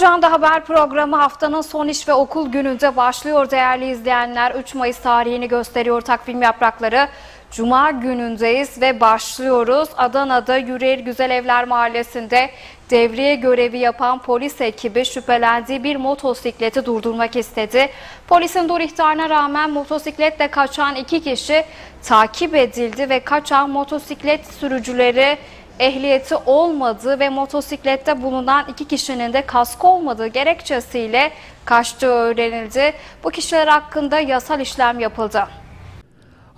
Ajanda Haber programı haftanın son iş ve okul gününde başlıyor değerli izleyenler. 3 Mayıs tarihini gösteriyor takvim yaprakları. Cuma günündeyiz ve başlıyoruz. Adana'da Yüreğir Güzel Evler Mahallesi'nde devriye görevi yapan polis ekibi şüphelendiği bir motosikleti durdurmak istedi. Polisin dur ihtarına rağmen motosikletle kaçan iki kişi takip edildi ve kaçan motosiklet sürücüleri ehliyeti olmadığı ve motosiklette bulunan iki kişinin de kaskı olmadığı gerekçesiyle kaçtığı öğrenildi. Bu kişiler hakkında yasal işlem yapıldı.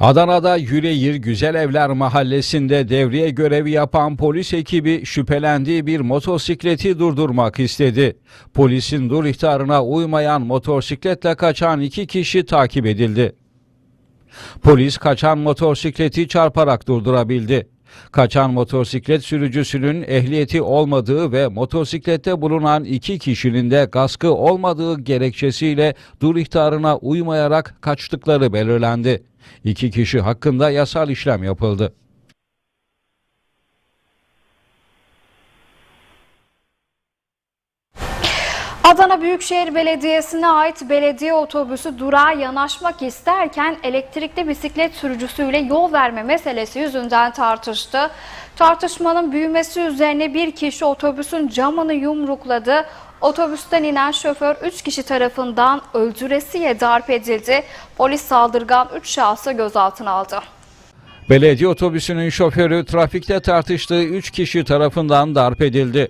Adana'da Yüreğir Güzel Evler Mahallesi'nde devriye görevi yapan polis ekibi şüphelendiği bir motosikleti durdurmak istedi. Polisin dur ihtarına uymayan motosikletle kaçan iki kişi takip edildi. Polis kaçan motosikleti çarparak durdurabildi. Kaçan motosiklet sürücüsünün ehliyeti olmadığı ve motosiklette bulunan iki kişinin de kaskı olmadığı gerekçesiyle dur ihtarına uymayarak kaçtıkları belirlendi. İki kişi hakkında yasal işlem yapıldı. Adana Büyükşehir Belediyesi'ne ait belediye otobüsü durağa yanaşmak isterken elektrikli bisiklet sürücüsüyle yol verme meselesi yüzünden tartıştı. Tartışmanın büyümesi üzerine bir kişi otobüsün camını yumrukladı. Otobüsten inen şoför 3 kişi tarafından öldüresiye darp edildi. Polis saldırgan 3 şahsı gözaltına aldı. Belediye otobüsünün şoförü trafikte tartıştığı 3 kişi tarafından darp edildi.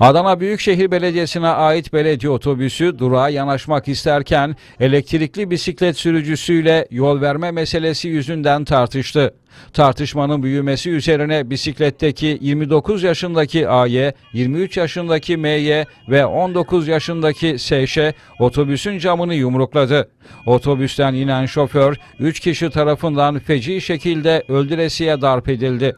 Adana Büyükşehir Belediyesi'ne ait belediye otobüsü durağa yanaşmak isterken elektrikli bisiklet sürücüsüyle yol verme meselesi yüzünden tartıştı. Tartışmanın büyümesi üzerine bisikletteki 29 yaşındaki AY, 23 yaşındaki MY ve 19 yaşındaki SŞ otobüsün camını yumrukladı. Otobüsten inen şoför 3 kişi tarafından feci şekilde öldüresiye darp edildi.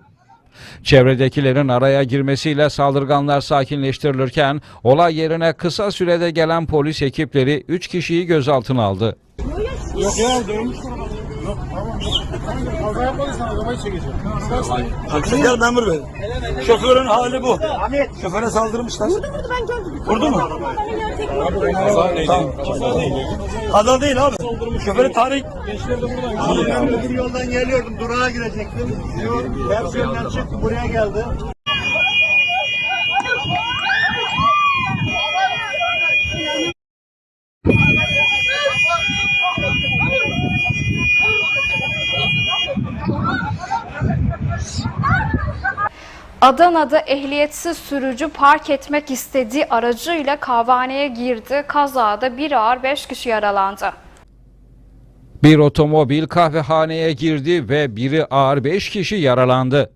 Çevredekilerin araya girmesiyle saldırganlar sakinleştirilirken olay yerine kısa sürede gelen polis ekipleri 3 kişiyi gözaltına aldı. Yok aldım. Yok tamam. Kaza yapmadıysan arabayı çekeceğim. Gel memur bey. Şoförün hali bu. Şoföre saldırmışlar. Vurdu vurdu ben gördüm. Vurdu mu? Kaza neydi? Kaza neydi? Kaza değil abi. Şoförü tarih. Ben öbür yoldan geliyordum. Durağa girecektim. Yönden çıktı. Buraya geldi. Adana'da ehliyetsiz sürücü park etmek istediği aracıyla kahvaneye girdi. Kazada bir ağır 5 kişi yaralandı. Bir otomobil kahvehaneye girdi ve biri ağır 5 kişi yaralandı.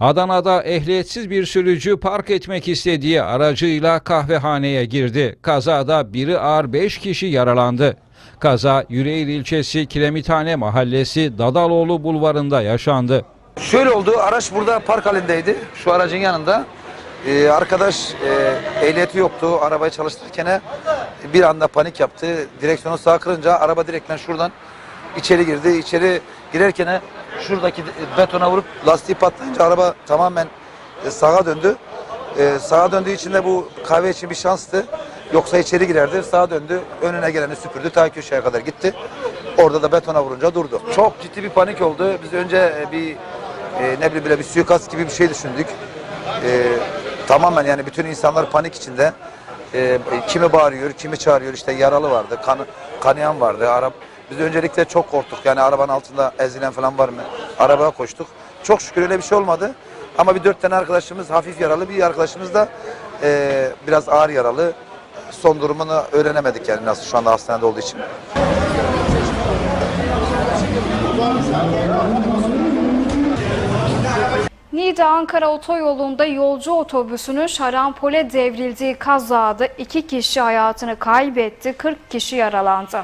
Adana'da ehliyetsiz bir sürücü park etmek istediği aracıyla kahvehaneye girdi. Kazada biri ağır 5 kişi yaralandı. Kaza Yüreğir ilçesi Kiremithane Mahallesi Dadaloğlu bulvarında yaşandı. Şöyle oldu, araç burada park halindeydi. Şu aracın yanında. Ee, arkadaş e, ehliyeti yoktu. Arabayı çalıştırırken bir anda panik yaptı. Direksiyonu sağa kırınca araba direkten şuradan içeri girdi. İçeri girerken şuradaki betona vurup lastiği patlayınca araba tamamen e, sağa döndü. E, sağa döndüğü için de bu kahve için bir şanstı. Yoksa içeri girerdi. Sağa döndü. Önüne geleni süpürdü. Ta köşeye kadar gitti. Orada da betona vurunca durdu. Çok ciddi bir panik oldu. Biz önce e, bir e, ne bileyim böyle bir suikast gibi bir şey düşündük. E, tamamen yani bütün insanlar panik içinde. E, kimi bağırıyor, kimi çağırıyor. İşte yaralı vardı, kan, kanayan vardı. Arap biz öncelikle çok korktuk. Yani arabanın altında ezilen falan var mı? Arabaya koştuk. Çok şükür öyle bir şey olmadı. Ama bir dört tane arkadaşımız hafif yaralı, bir arkadaşımız da e, biraz ağır yaralı. Son durumunu öğrenemedik yani nasıl şu anda hastanede olduğu için. Niğde Ankara otoyolunda yolcu otobüsünün şarampole devrildiği kazada iki kişi hayatını kaybetti, 40 kişi yaralandı.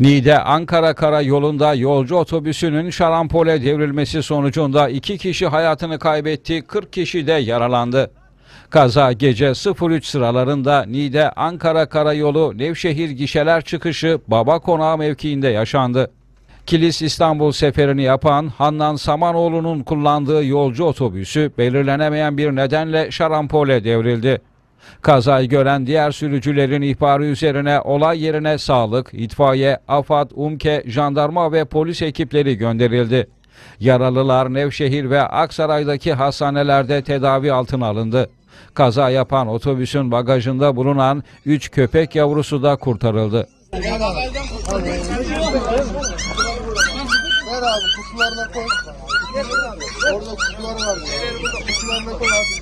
Niğde Ankara Karayolu'nda yolcu otobüsünün şarampole devrilmesi sonucunda iki kişi hayatını kaybetti, 40 kişi de yaralandı. Kaza gece 03 sıralarında Niğde Ankara Karayolu Nevşehir gişeler çıkışı Baba Konağı mevkiinde yaşandı. Kilis İstanbul seferini yapan Handan Samanoğlu'nun kullandığı yolcu otobüsü belirlenemeyen bir nedenle şarampole devrildi. Kazayı gören diğer sürücülerin ihbarı üzerine olay yerine sağlık, itfaiye, AFAD, UMKE, jandarma ve polis ekipleri gönderildi. Yaralılar Nevşehir ve Aksaray'daki hastanelerde tedavi altına alındı. Kaza yapan otobüsün bagajında bulunan 3 köpek yavrusu da kurtarıldı. Ver abi kutularına koy. Orada kutular var. Kutularına koy abi.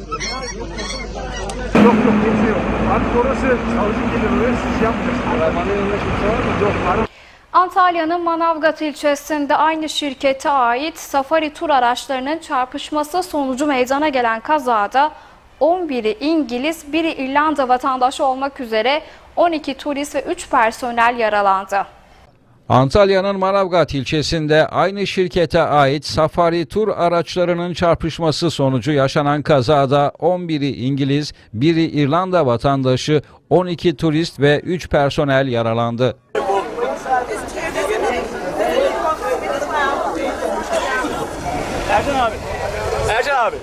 Yok yok kimse yok. Artık orası savcı gelir oraya siz yapmayacaksınız. Arabanın yanında kimse var mı? Yok. Ara Antalya'nın Manavgat ilçesinde aynı şirkete ait safari tur araçlarının çarpışması sonucu meydana gelen kazada 11'i İngiliz, biri İrlanda vatandaşı olmak üzere 12 turist ve 3 personel yaralandı. Antalya'nın Manavgat ilçesinde aynı şirkete ait safari tur araçlarının çarpışması sonucu yaşanan kazada 11'i İngiliz, biri İrlanda vatandaşı, 12 turist ve 3 personel yaralandı. Ercan abi. Ercan abi.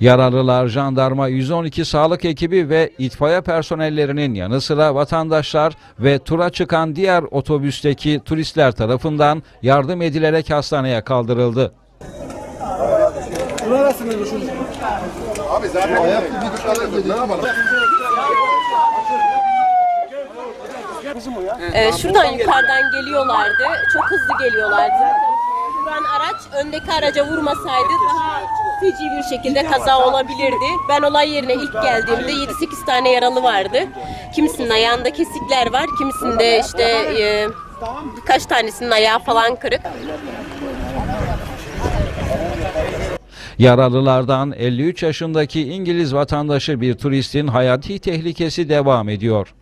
Yaralılar jandarma 112 sağlık ekibi ve itfaiye personellerinin yanı sıra vatandaşlar ve tura çıkan diğer otobüsteki turistler tarafından yardım edilerek hastaneye kaldırıldı. Ee, şuradan yukarıdan geliyorlardı. Çok hızlı geliyorlardı. Duran araç öndeki araca vurmasaydı daha feci bir şekilde kaza olabilirdi. Ben olay yerine ilk geldiğimde 7-8 tane yaralı vardı. Kimisinin ayağında kesikler var, kimisinde işte e, birkaç tanesinin ayağı falan kırık. Yaralılardan 53 yaşındaki İngiliz vatandaşı bir turistin hayati tehlikesi devam ediyor.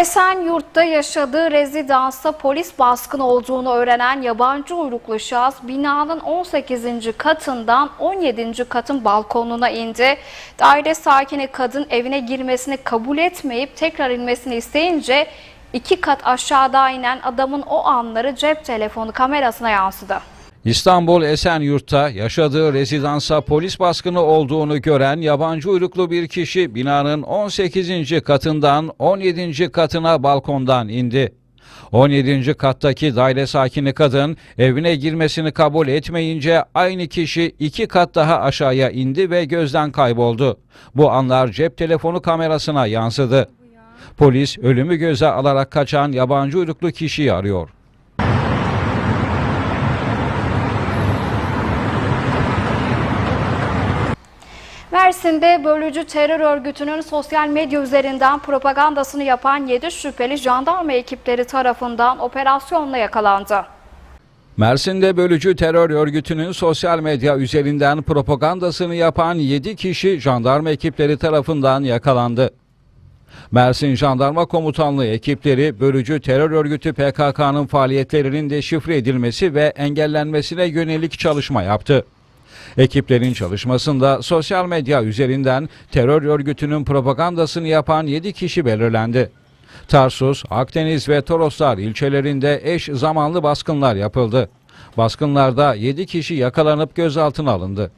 Esenyurt'ta yaşadığı rezidansta polis baskını olduğunu öğrenen yabancı uyruklu şahıs binanın 18. katından 17. katın balkonuna indi. Daire sakini kadın evine girmesini kabul etmeyip tekrar inmesini isteyince iki kat aşağıda inen adamın o anları cep telefonu kamerasına yansıdı. İstanbul Esenyurt'ta yaşadığı rezidansa polis baskını olduğunu gören yabancı uyruklu bir kişi binanın 18. katından 17. katına balkondan indi. 17. kattaki daire sakini kadın evine girmesini kabul etmeyince aynı kişi iki kat daha aşağıya indi ve gözden kayboldu. Bu anlar cep telefonu kamerasına yansıdı. Polis ölümü göze alarak kaçan yabancı uyruklu kişiyi arıyor. Mersin'de bölücü terör örgütünün sosyal medya üzerinden propagandasını yapan 7 şüpheli jandarma ekipleri tarafından operasyonla yakalandı. Mersin'de bölücü terör örgütünün sosyal medya üzerinden propagandasını yapan 7 kişi jandarma ekipleri tarafından yakalandı. Mersin Jandarma Komutanlığı ekipleri bölücü terör örgütü PKK'nın faaliyetlerinin deşifre edilmesi ve engellenmesine yönelik çalışma yaptı. Ekiplerin çalışmasında sosyal medya üzerinden terör örgütünün propagandasını yapan 7 kişi belirlendi. Tarsus, Akdeniz ve Toroslar ilçelerinde eş zamanlı baskınlar yapıldı. Baskınlarda 7 kişi yakalanıp gözaltına alındı.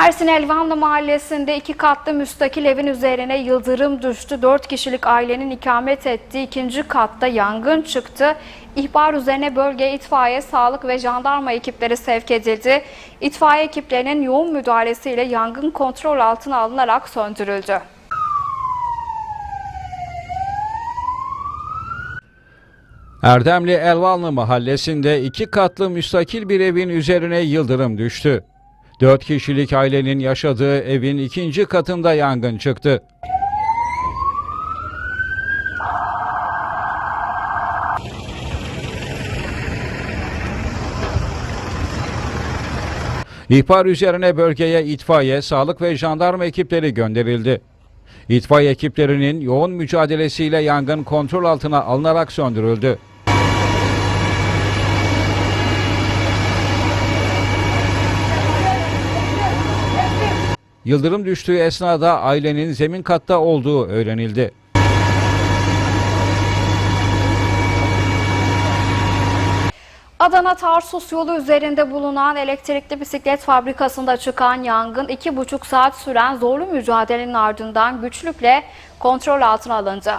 Mersin Elvanlı Mahallesi'nde iki katlı müstakil evin üzerine yıldırım düştü. Dört kişilik ailenin ikamet ettiği ikinci katta yangın çıktı. İhbar üzerine bölge itfaiye, sağlık ve jandarma ekipleri sevk edildi. İtfaiye ekiplerinin yoğun müdahalesiyle yangın kontrol altına alınarak söndürüldü. Erdemli Elvanlı mahallesinde iki katlı müstakil bir evin üzerine yıldırım düştü. Dört kişilik ailenin yaşadığı evin ikinci katında yangın çıktı. İhbar üzerine bölgeye itfaiye, sağlık ve jandarma ekipleri gönderildi. İtfaiye ekiplerinin yoğun mücadelesiyle yangın kontrol altına alınarak söndürüldü. Yıldırım düştüğü esnada ailenin zemin katta olduğu öğrenildi. Adana Tarsus yolu üzerinde bulunan elektrikli bisiklet fabrikasında çıkan yangın 2,5 saat süren zorlu mücadelenin ardından güçlükle kontrol altına alındı.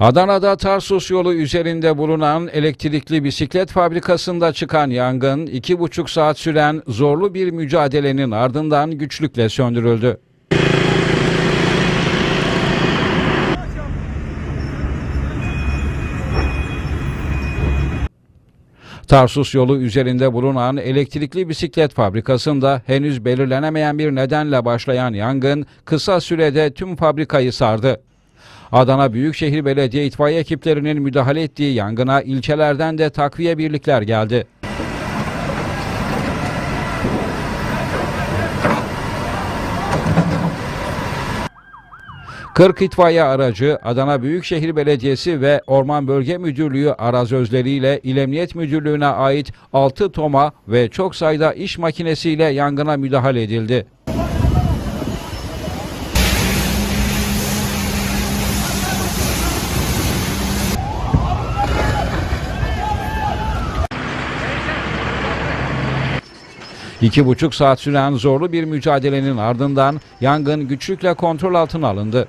Adana'da Tarsus yolu üzerinde bulunan elektrikli bisiklet fabrikasında çıkan yangın iki buçuk saat süren zorlu bir mücadelenin ardından güçlükle söndürüldü. Tarsus yolu üzerinde bulunan elektrikli bisiklet fabrikasında henüz belirlenemeyen bir nedenle başlayan yangın kısa sürede tüm fabrikayı sardı. Adana Büyükşehir Belediye itfaiye ekiplerinin müdahale ettiği yangına ilçelerden de takviye birlikler geldi. Kırk itfaiye aracı Adana Büyükşehir Belediyesi ve Orman Bölge Müdürlüğü arazözleriyle İl Emniyet Müdürlüğü'ne ait 6 toma ve çok sayıda iş makinesiyle yangına müdahale edildi. İki buçuk saat süren zorlu bir mücadelenin ardından yangın güçlükle kontrol altına alındı.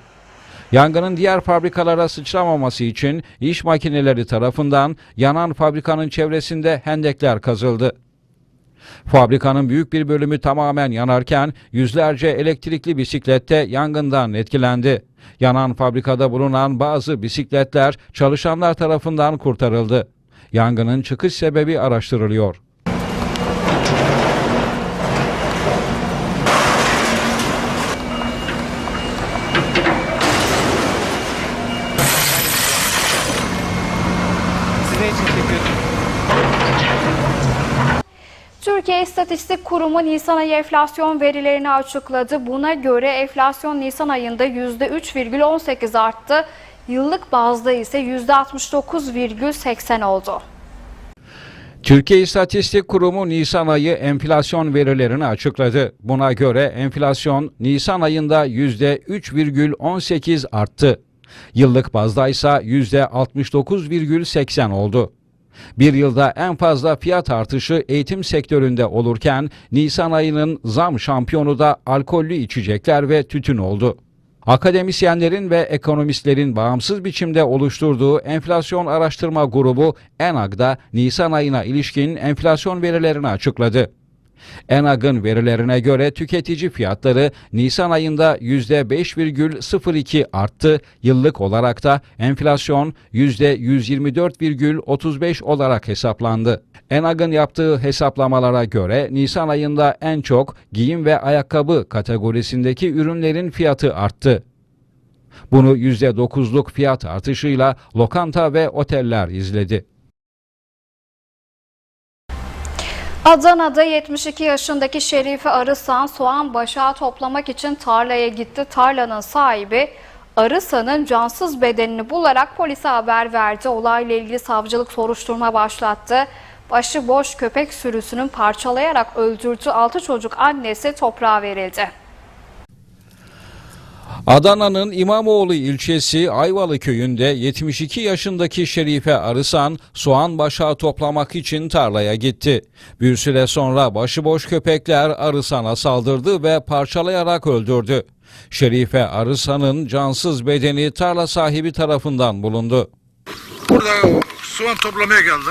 Yangının diğer fabrikalara sıçramaması için iş makineleri tarafından yanan fabrikanın çevresinde hendekler kazıldı. Fabrikanın büyük bir bölümü tamamen yanarken yüzlerce elektrikli bisiklette yangından etkilendi. Yanan fabrikada bulunan bazı bisikletler çalışanlar tarafından kurtarıldı. Yangının çıkış sebebi araştırılıyor. Türkiye İstatistik Kurumu Nisan ayı enflasyon verilerini açıkladı. Buna göre enflasyon Nisan ayında %3,18 arttı. Yıllık bazda ise %69,80 oldu. Türkiye İstatistik Kurumu Nisan ayı enflasyon verilerini açıkladı. Buna göre enflasyon Nisan ayında %3,18 arttı. Yıllık bazda ise %69,80 oldu. Bir yılda en fazla fiyat artışı eğitim sektöründe olurken Nisan ayının zam şampiyonu da alkollü içecekler ve tütün oldu. Akademisyenlerin ve ekonomistlerin bağımsız biçimde oluşturduğu enflasyon araştırma grubu ENAG'da Nisan ayına ilişkin enflasyon verilerini açıkladı. ENAG'ın verilerine göre tüketici fiyatları Nisan ayında %5,02 arttı. Yıllık olarak da enflasyon %124,35 olarak hesaplandı. ENAG'ın yaptığı hesaplamalara göre Nisan ayında en çok giyim ve ayakkabı kategorisindeki ürünlerin fiyatı arttı. Bunu %9'luk fiyat artışıyla lokanta ve oteller izledi. Adana'da 72 yaşındaki Şerife Arısan soğan başağı toplamak için tarlaya gitti. Tarlanın sahibi Arısan'ın cansız bedenini bularak polise haber verdi. Olayla ilgili savcılık soruşturma başlattı. Başıboş köpek sürüsünün parçalayarak öldürdüğü 6 çocuk annesi toprağa verildi. Adana'nın İmamoğlu ilçesi Ayvalı köyünde 72 yaşındaki Şerife Arısan soğan başağı toplamak için tarlaya gitti. Bir süre sonra başıboş köpekler Arısan'a saldırdı ve parçalayarak öldürdü. Şerife Arısan'ın cansız bedeni tarla sahibi tarafından bulundu. Burada soğan toplamaya geldi.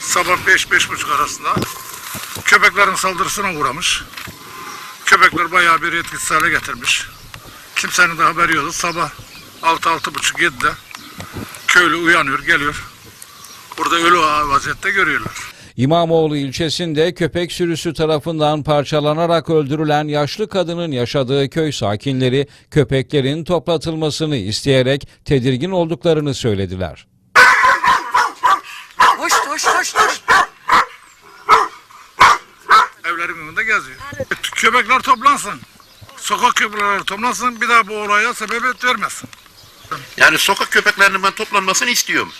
Sabah 5-5.30 arasında. Köpeklerin saldırısına uğramış. Köpekler bayağı bir etkisiz hale getirmiş. Kimsenin de haberi yok. Sabah 6-6.30-7'de köylü uyanıyor, geliyor. Burada ölü vaziyette görüyorlar. İmamoğlu ilçesinde köpek sürüsü tarafından parçalanarak öldürülen yaşlı kadının yaşadığı köy sakinleri köpeklerin toplatılmasını isteyerek tedirgin olduklarını söylediler. Evleri Köpekler toplansın. Sokak köpekleri toplansın. Bir daha bu olaya sebebiyet vermesin. Yani sokak köpeklerinin ben toplanmasını istiyorum.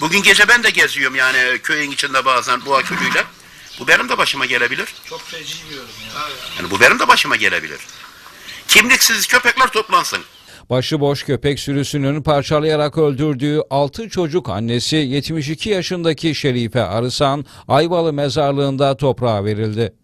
Bugün gece ben de geziyorum yani köyün içinde bazen bu akülüyle. Bu benim de başıma gelebilir. Çok feci bir yorum ya. Yani bu benim de başıma gelebilir. Kimliksiz köpekler toplansın. Başıboş köpek sürüsünün parçalayarak öldürdüğü 6 çocuk annesi 72 yaşındaki Şerife Arısan Ayvalı mezarlığında toprağa verildi.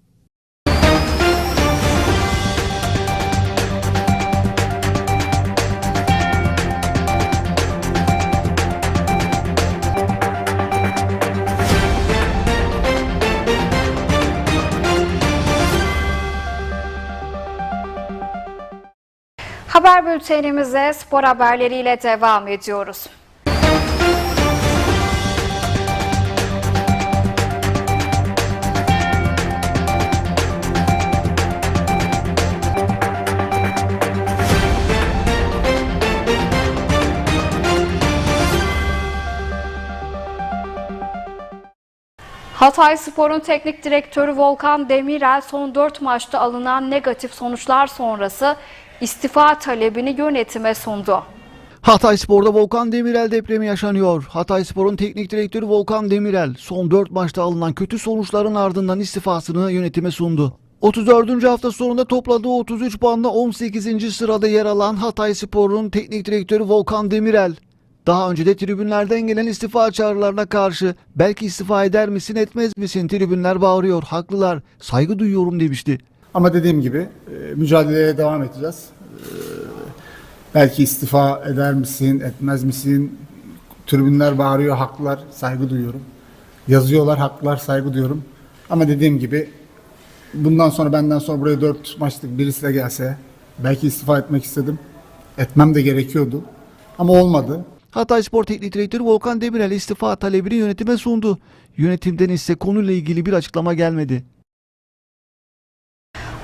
Bültenimize spor haberleriyle devam ediyoruz. Hatay Spor'un teknik direktörü Volkan Demirel son 4 maçta alınan negatif sonuçlar sonrası istifa talebini yönetime sundu. Hatay Spor'da Volkan Demirel depremi yaşanıyor. Hatay Spor'un teknik direktörü Volkan Demirel son 4 maçta alınan kötü sonuçların ardından istifasını yönetime sundu. 34. hafta sonunda topladığı 33 puanla 18. sırada yer alan Hatay Spor'un teknik direktörü Volkan Demirel daha önce de tribünlerden gelen istifa çağrılarına karşı belki istifa eder misin etmez misin tribünler bağırıyor haklılar saygı duyuyorum demişti. Ama dediğim gibi e, mücadeleye devam edeceğiz. E, belki istifa eder misin, etmez misin? Tribünler bağırıyor, haklılar, saygı duyuyorum. Yazıyorlar, haklılar, saygı duyuyorum. Ama dediğim gibi bundan sonra benden sonra buraya 4 maçlık birisi de gelse belki istifa etmek istedim. Etmem de gerekiyordu. Ama olmadı. Hatay Spor Teknik Direktörü Volkan Demirel istifa talebini yönetime sundu. Yönetimden ise konuyla ilgili bir açıklama gelmedi.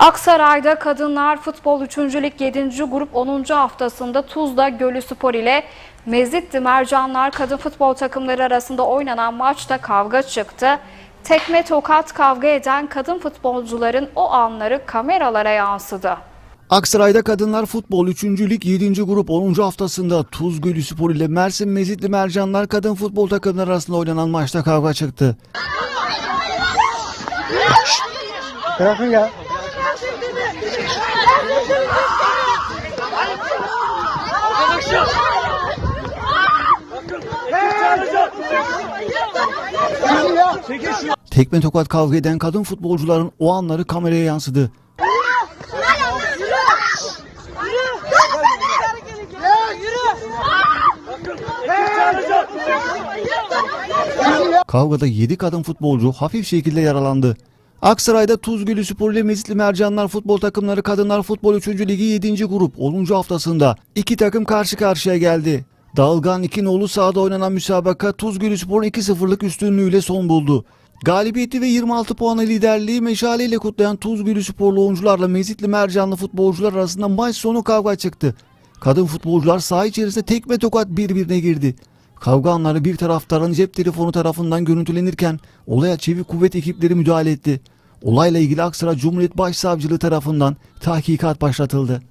Aksaray'da Kadınlar Futbol 3. Lig 7. Grup 10. haftasında Tuzla Gölü Spor ile Mezitli Mercanlar kadın futbol takımları arasında oynanan maçta kavga çıktı. Tekme tokat kavga eden kadın futbolcuların o anları kameralara yansıdı. Aksaray'da Kadınlar Futbol 3. Lig 7. Grup 10. haftasında Tuz Gölü Spor ile Mersin Mezitli Mercanlar kadın futbol takımları arasında oynanan maçta kavga çıktı. Bırakın ya. Tekme tokat kavga eden kadın futbolcuların o anları kameraya yansıdı. Kavgada 7 kadın futbolcu hafif şekilde yaralandı. Aksaray'da Tuzgölü Spor ile Mezitli Mercanlar futbol takımları Kadınlar Futbol 3. Ligi 7. grup 10. haftasında iki takım karşı karşıya geldi. Dalgan iki nolu sahada oynanan müsabaka Tuzgölü Spor'un 2-0'lık üstünlüğüyle son buldu. Galibiyeti ve 26 puanı liderliği meşaleyle kutlayan Tuzgölü Sporlu oyuncularla Mezitli Mercanlı futbolcular arasında maç sonu kavga çıktı. Kadın futbolcular saha içerisinde tekme tokat birbirine girdi. Kavga anları bir taraftarın cep telefonu tarafından görüntülenirken olaya çevik kuvvet ekipleri müdahale etti. Olayla ilgili Aksaray Cumhuriyet Başsavcılığı tarafından tahkikat başlatıldı.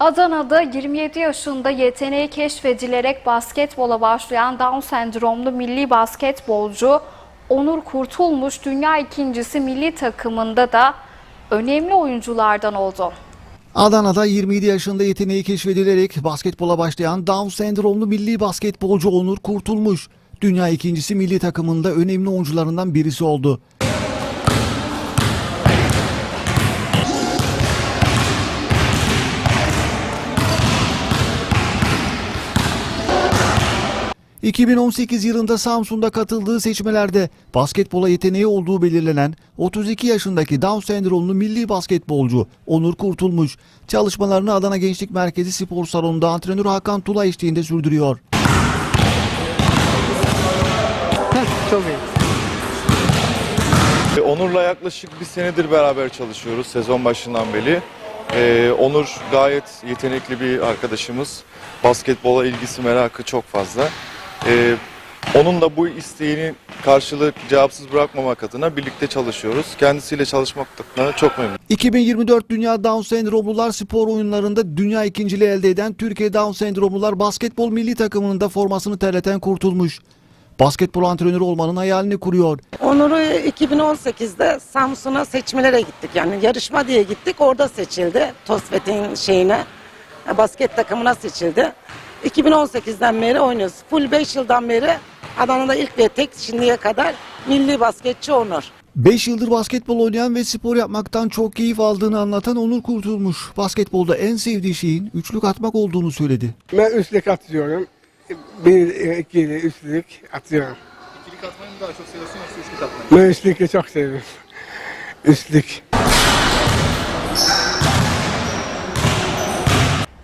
Adana'da 27 yaşında yeteneği keşfedilerek basketbola başlayan Down sendromlu milli basketbolcu Onur Kurtulmuş dünya ikincisi milli takımında da önemli oyunculardan oldu. Adana'da 27 yaşında yeteneği keşfedilerek basketbola başlayan Down sendromlu milli basketbolcu Onur Kurtulmuş. Dünya ikincisi milli takımında önemli oyuncularından birisi oldu. ...2018 yılında Samsun'da katıldığı seçmelerde basketbola yeteneği olduğu belirlenen 32 yaşındaki Down sendromlu milli basketbolcu Onur Kurtulmuş çalışmalarını Adana Gençlik Merkezi Spor Salonu'nda antrenör Hakan Tula eşliğinde sürdürüyor. Çok iyi. Onur'la yaklaşık bir senedir beraber çalışıyoruz sezon başından beri. Ee, Onur gayet yetenekli bir arkadaşımız. Basketbola ilgisi, merakı çok fazla. E, onun da bu isteğini karşılık cevapsız bırakmamak adına birlikte çalışıyoruz. Kendisiyle çalışmaktan çok memnunum. 2024 Dünya Down Sendromlular spor oyunlarında dünya ikinciliği elde eden Türkiye Down Sendromlular basketbol milli takımının da formasını terleten kurtulmuş. Basketbol antrenörü olmanın hayalini kuruyor. Onur'u 2018'de Samsun'a seçmelere gittik. Yani yarışma diye gittik. Orada seçildi. Tosfet'in şeyine, basket takımına seçildi. 2018'den beri oynuyoruz. Full 5 yıldan beri Adana'da ilk ve tek şimdiye kadar milli basketçi Onur. 5 yıldır basketbol oynayan ve spor yapmaktan çok keyif aldığını anlatan Onur Kurtulmuş. Basketbolda en sevdiği şeyin üçlük atmak olduğunu söyledi. Ben üçlük atıyorum. Bir, ikili, üçlük atıyorum. İkilik atmayı mı daha çok seviyorsun yoksa üçlük atmayı Ben üçlükü çok seviyorum. Üçlük.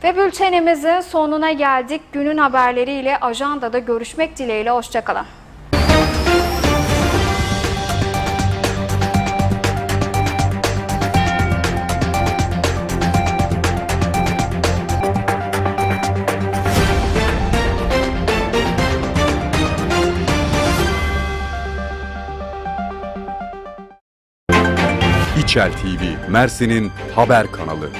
Ve bültenimizin sonuna geldik. Günün haberleriyle ajandada görüşmek dileğiyle. Hoşçakalın. İçel TV, Mersin'in haber kanalı.